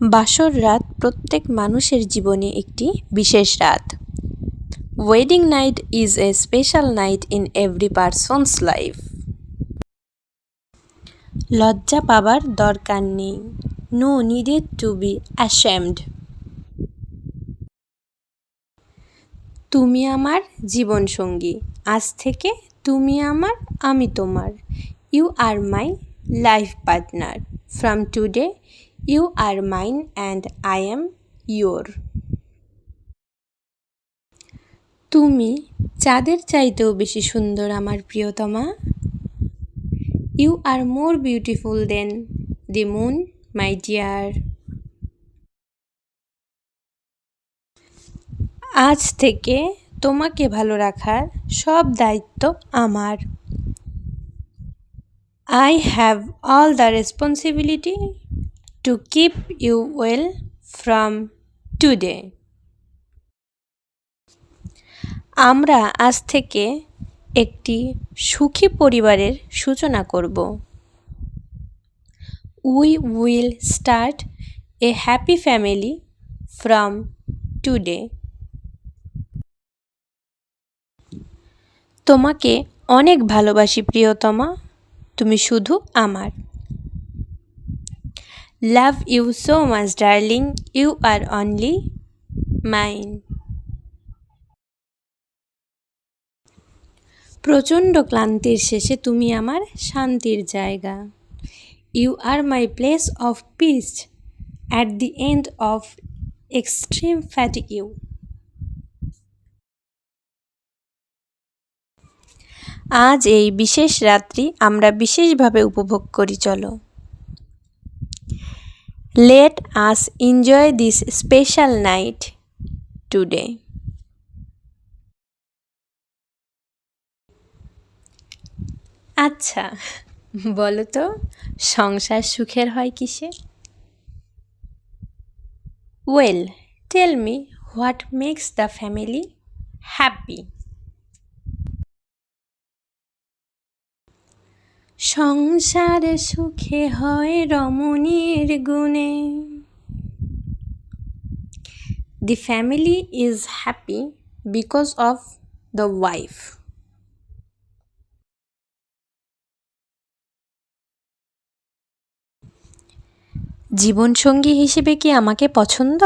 বাসর রাত প্রত্যেক মানুষের জীবনে একটি বিশেষ রাত। Wedding night is a special night in every person's life লজ্জা পাবার দরকার নেই। No needed to be ashamed তুমি আমার জীবনসঙ্গী। আজ থেকে তুমি আমার, আমি তোমার। You are my life partner from today you are mine and I am your তুমি চাঁদের চাইতেও বেশি সুন্দর, আমার প্রিয়তমা। You are more beautiful than the moon my dear আজ থেকে তোমাকে ভালো রাখার সব দায়িত্ব আমার। I have all the responsibility to keep you well from today আমরা আজ থেকে একটি সুখী পরিবারের সূচনা করব। We will start a happy family from today তোমাকে অনেক ভালোবাসি, প্রিয়তমা। তুমি শুধু আমার। Love you so much darling you are only mine প্রচণ্ড ক্লান্তির শেষে তুমি আমার শান্তির জায়গা। You are my place of peace at the end of extreme fatigue you আজ এই বিশেষ রাত্রি আমরা বিশেষভাবে উপভোগ করি, চলো। Let us enjoy this special night today আচ্ছা বলো তো, সংসার সুখের হয় কিসে? Well tell me what makes the family happy সংসার সুখে হয় রমণীর গুণে। The family is happy because of the wife জীবনসঙ্গী হিসেবে কি আমাকে পছন্দ?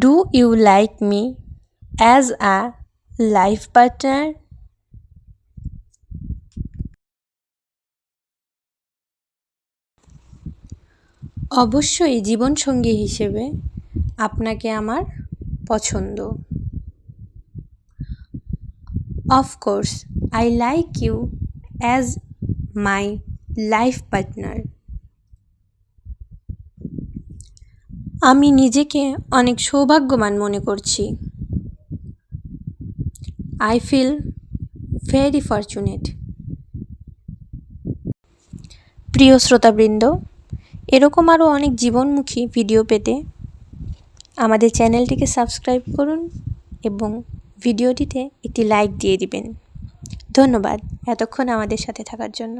Do you like me as a life partner অবশ্যই জীবনসঙ্গী হিসেবে আপনাকে আমার পছন্দ। Of course I like you as my life partner আমি নিজেকে অনেক সৌভাগ্যবান মনে করছি। আই ফিল ভেরি ফর্চুনেট প্রিয় শ্রোতাবৃন্দ এরকম আরও অনেক জীবনমুখী ভিডিও পেতে আমাদের চ্যানেলটিকে সাবস্ক্রাইব করুন এবং ভিডিওটিতে একটি লাইক দিয়ে দিবেন। ধন্যবাদ এতক্ষণ আমাদের সাথে থাকার জন্য।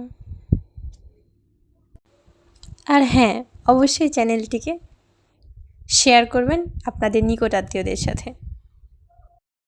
আর হ্যাঁ অবশ্যই চ্যানেলটিকে শেয়ার করবেন আপনাদের নিকট আত্মীয়দের সাথে।